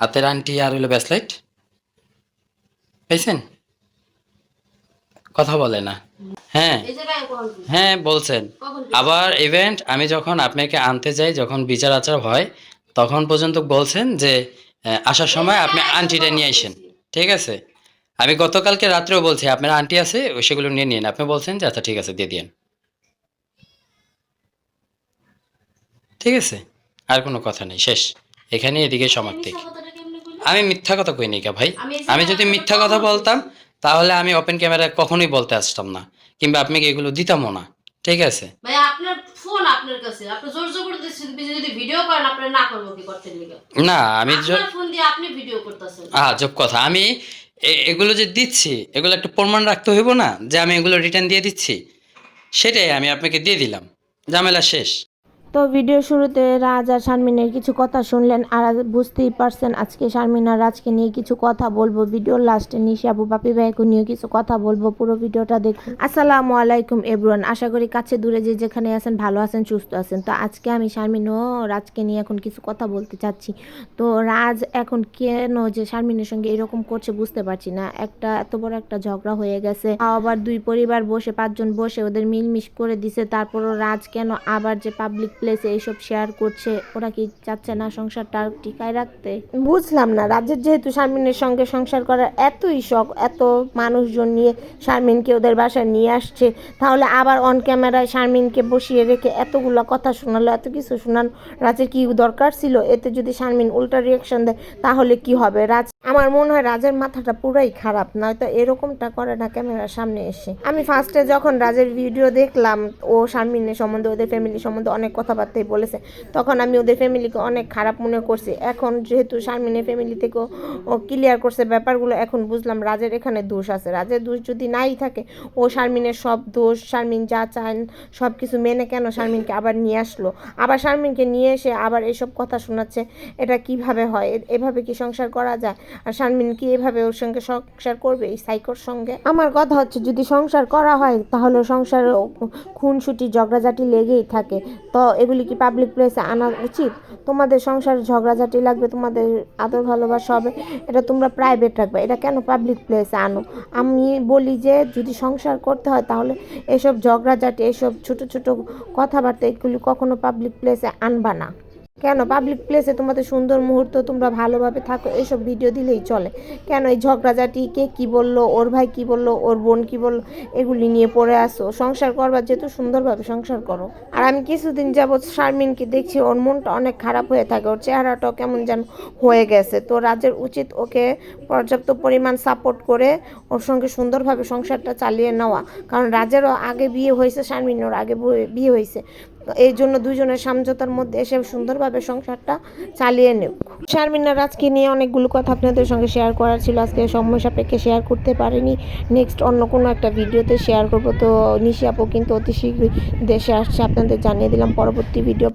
হাতের আন্টি আর হইল ব্যাসলাইট পেয়েছেন কথা বলে না। হ্যাঁ? হ্যাঁ বলছেন। আবার ইভেন্ট আমি যখন আপনাকে আনতে যাই যখন বিচার আচার হয় তখন পর্যন্ত বলছেন যে আসার সময় আপনি আন্টিটা নিয়ে আসেন ঠিক আছে? আমি গতকালকে রাত্রেও বলছি আপনার আন্টি আছে সেগুলো নিয়ে নিন আপনি বলছেন যে আচ্ছা ঠিক আছে দিয়ে দিন ঠিক আছে? আর কোনো কথা নেই শেষ। এখানে এদিকে সমাপ্তি মিথ্যা কথাটা কেমনে কইলি? আমি মিথ্যা কথা কই নি কা ভাই? আমি যদি মিথ্যা কথা বলতাম তাহলে আমি ওপেন ক্যামেরায় কখনোই বলতে আসতাম না। কিংবা আপনাকে এগুলো দিতামও না? ঠিক আছে? ভাই আপনার ফোন আপনার কাছে। আপনি জোর জোর করে দিচ্ছেন যদি ভিডিও করেন আপনি না করব কি করতে লিগে না আমি আপনার ফোন দিয়ে আপনি ভিডিও করতেছেন। আহ যোগ কথা। আমি এগুলো যে দিচ্ছি এগুলো একটা প্রমাণ রাখতে হইব না? যে আমি এগুলো রিটার্ন দিয়ে দিচ্ছি। সেটাই আমি আপনাকে দিয়ে দিলাম। ঝামেলা শেষ। তো ভিডিও শুরুতে রাজ আর শারমিনের কিছু কথা শুনলেন আর বুঝতেই পারছেন আজকে শারমিন আর রাজকে নিয়ে কিছু কথা বলব। ভিডিওর লাস্টে নিশি আবু বাপি ভাইকে নিয়ে কিছু কথা বলব। পুরো ভিডিওটা দেখুন। আসসালামু আলাইকুম এভরিওয়ান আশা করি কাছে দূরে যে যেখানে আছেন, ভালো আছেন, সুস্থ আছেন। তো আজকে আমি শারমিন ও রাজকে নিয়ে এখন কিছু কথা বলতে চাচ্ছি। তো রাজ এখন কেন যে শারমিনের সঙ্গে এরকম করছে বুঝতে পারছি না। একটা এত বড় একটা ঝগড়া হয়ে গেছে। আবার দুই পরিবার বসে, পাঁচজন বসে ওদের মিলমিশ করে দিছে। তারপরও রাজ কেন আবার যে পাবলিক প্লেসে এইসব শেয়ার করছে, ওরা কি চাচ্ছে না সংসারটা টিকায় রাখতে? বুঝলাম না রাজের যেহেতু শারমিনের সঙ্গে সংসার করার এতই শখ, এত মানুষজন নিয়ে শারমিনকে ওদের বাসায় নিয়ে আসছে, তাহলে আবার অন ক্যামেরায় শারমিনকে বসিয়ে রেখে এতগুলো কথা শোনালো, এত কিছু শোনানো রাজের কি দরকার ছিল? এতে যদি শারমিন উল্টা রিয়াকশন দেয়, তাহলে কি হবে? রাজ, আমার মনে হয় রাজের মাথাটা পুরাই খারাপ, নয়তো এরকমটা করে না ক্যামেরার সামনে এসে। আমি ফার্স্টে যখন রাজের ভিডিও দেখলাম, ও শারমিনের সম্বন্ধে, ওদের ফ্যামিলি সম্বন্ধে অনেক কথাবার্তাই বলেছে। তখন আমি ওদের ফ্যামিলিকে অনেক খারাপ মনে করছি। এখন যেহেতু শারমিনের ফ্যামিলি থেকেও ক্লিয়ার করছে ব্যাপারগুলো, এখন বুঝলাম রাজের এখানে দোষ আছে। রাজের দোষ যদি নাই থাকে, ও শারমিনের সব দোষ, শারমিন যা চান সব কিছু মেনে কেন শারমিনকে আবার নিয়ে আসলো? আবার শারমিনকে নিয়ে এসে আবার এসব কথা শোনাচ্ছে, এটা কীভাবে হয়? এভাবে কি সংসার করা যায়? আর শারমিন কি এভাবে ওর সঙ্গে সংসার করবে, এই সাইকোর সঙ্গে? আমার কথা হচ্ছে, যদি সংসার করা হয়, তাহলে সংসারে খুনসুটি, ঝগড়াঝাটি লেগেই থাকে। তো এগুলি কি পাবলিক প্লেসে আনা উচিত? তোমাদের সংসারে ঝগড়াঝাটি লাগবে, তোমাদের আদর ভালোবাসা হবে, এটা তোমরা প্রাইভেট রাখবে। এটা কেন পাবলিক প্লেসে আনো? আমি বলি যে, যদি সংসার করতে হয়, তাহলে এসব ঝগড়াঝাটি, এসব ছোট ছোট কথাবার্তা এগুলি কখনো পাবলিক প্লেসে আনবা না। কেন? পাবলিক প্লেসে তোমাদের সুন্দর মুহূর্ত, তোমরা ভালোভাবে থাকো এইসব ভিডিও দিলেই চলে। কেন এই ঝগড়াঝাটি কে কী বলল? ওর ভাই কি বলল? ওর বোন কি বলল? এগুলি নিয়ে পড়ে আসো। সংসার করবার যেহেতু সুন্দরভাবে সংসার করো। আর আমি কিছুদিন যাবৎ শারমিনকে দেখছি, ওর মনটা অনেক খারাপ হয়ে থাকে। ওর চেহারাটাও কেমন যেন হয়ে গেছে। তো রাজের উচিত ওকে পর্যাপ্ত পরিমাণ সাপোর্ট করে ওর সঙ্গে সুন্দরভাবে সংসারটা চালিয়ে নেওয়া। কারণ রাজেরও আগে বিয়ে হয়েছে, শারমিনের আগে বয়ে- হয়েছে। এই জন্য দুজনের সমঝোতার মধ্যে এসে সুন্দরভাবে সংসারটা চালিয়ে নেব। শারমিনার আজকে নিয়ে অনেকগুলো কথা আপনাদের সঙ্গে শেয়ার করার ছিল। আজকে সময় সাপেক্ষে শেয়ার করতে পারিনি। নেক্সট অন্য কোনো একটা ভিডিওতে শেয়ার করব। তো নিশি আপু কিন্তু অতি শীঘ্রই দেশে আসছে। আপনাদের জানিয়ে দিলাম পরবর্তী ভিডিও